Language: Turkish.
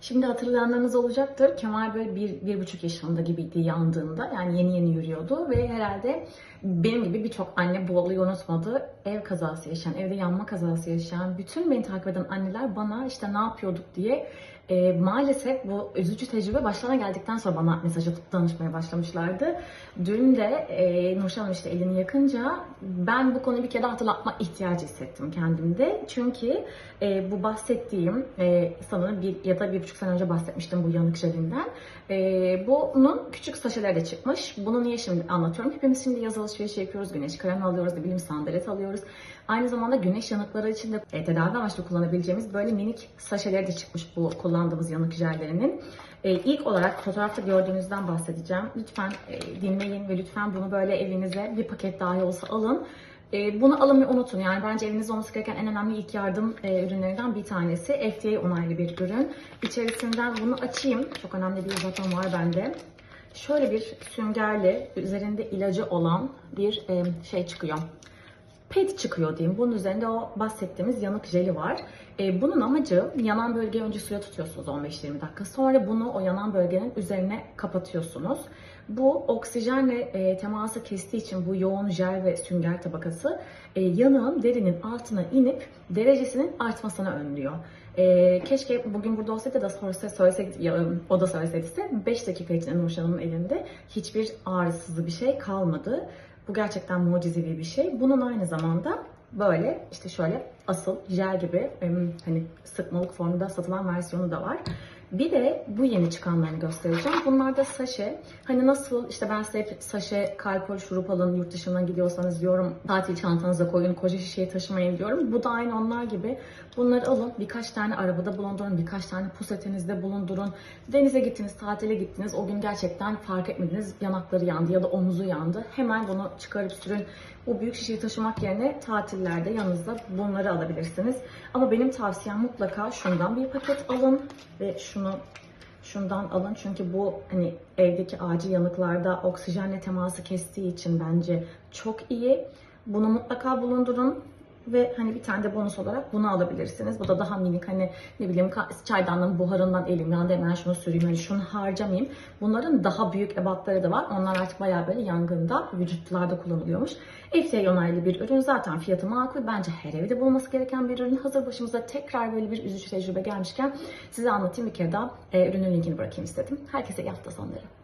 Şimdi hatırlayanlarınız olacaktır. Kemal böyle bir, bir buçuk yaşında gibiydi yandığında. Yani yeni yeni yürüyordu ve herhalde benim gibi birçok anne bu olayı unutmadı. Ev kazası yaşayan, evde yanma kazası yaşayan, bütün beni takip eden anneler bana işte ne yapıyorduk diye e, maalesef bu üzücü tecrübe başlarına geldikten sonra bana mesaj atıp danışmaya başlamışlardı. Dün de e, Nurşen Hanım işte elini yakınca ben bu konuyu bir kere hatırlatma ihtiyacı hissettim kendimde. Çünkü e, bu bahsettiğim e, sanırım bir ya da bir buçuk sene önce bahsetmiştim bu yanık jelinden. E, bunun küçük saşeleri de çıkmış. Bunu niye şimdi anlatıyorum? Hepimiz şimdi yaz alışverişi yapıyoruz. Güneş kremi alıyoruz, ne bileyim sandalet alıyoruz. Aynı zamanda güneş yanıkları için de e, tedavi amaçlı kullanabileceğimiz böyle minik saşeleri de çıkmış bu kullandığımız yanık jellerinin. E, ilk olarak fotoğrafta gördüğünüzden bahsedeceğim. Lütfen e, dinleyin ve lütfen bunu böyle evinize bir paket dahi olsa alın. E, bunu alın ve unutun. Yani bence evinizde olması gereken en önemli ilk yardım e, ürünlerinden bir tanesi. FDA onaylı bir ürün. İçerisinden bunu açayım. Çok önemli bir zaten var bende. Şöyle bir süngerli, üzerinde ilacı olan bir e, şey çıkıyor. Pet çıkıyor diyeyim. Bunun üzerinde o bahsettiğimiz yanık jeli var. E, bunun amacı yanan bölgeyi önce suya tutuyorsunuz 15-20 dakika. Sonra bunu o yanan bölgenin üzerine kapatıyorsunuz. Bu oksijenle e, teması kestiği için bu yoğun jel ve sünger tabakası e, yanığın derinin altına inip derecesinin artmasını önlüyor. E, keşke bugün burada olsaydı da sorsa, söyleseydi, ya, o da söyleseydi size 5 dakika içinde Nurşen Hanım'ın elinde hiçbir ağrısızı bir şey kalmadı. Bu gerçekten mucizevi bir şey. Bunun aynı zamanda böyle işte şöyle asıl jel gibi hani sıkmalık formunda satılan versiyonu da var. Bir de bu yeni çıkanlarını göstereceğim. Bunlar da saşe. Hani nasıl işte ben size saşe, kalkol, şurup alın yurt dışına gidiyorsanız diyorum tatil çantanıza koyun, koca şişeyi taşımayın diyorum. Bu da aynı onlar gibi. Bunları alın birkaç tane arabada bulundurun, birkaç tane pusetinizde bulundurun. Denize gittiniz, tatile gittiniz. O gün gerçekten fark etmediniz yanakları yandı ya da omuzu yandı. Hemen bunu çıkarıp sürün. Bu büyük şişeyi taşımak yerine tatillerde yanınızda bunları alabilirsiniz. Ama benim tavsiyem mutlaka şundan bir paket alın ve şunu şundan alın çünkü bu hani evdeki acil yanıklarda oksijenle teması kestiği için bence çok iyi. Bunu mutlaka bulundurun ve hani bir tane de bonus olarak bunu alabilirsiniz. Bu da daha minik hani ne bileyim çaydanlığın buharından elim yandı hemen şunu süreyim hani şunu harcamayayım. Bunların daha büyük ebatları da var. Onlar artık bayağı böyle yangında vücutlarda kullanılıyormuş. FDA onaylı bir ürün zaten fiyatı makul. Bence her evde bulunması gereken bir ürün. Hazır başımıza tekrar böyle bir üzücü tecrübe gelmişken size anlatayım bir kere daha e, ürünün linkini bırakayım istedim. Herkese iyi hafta sonları.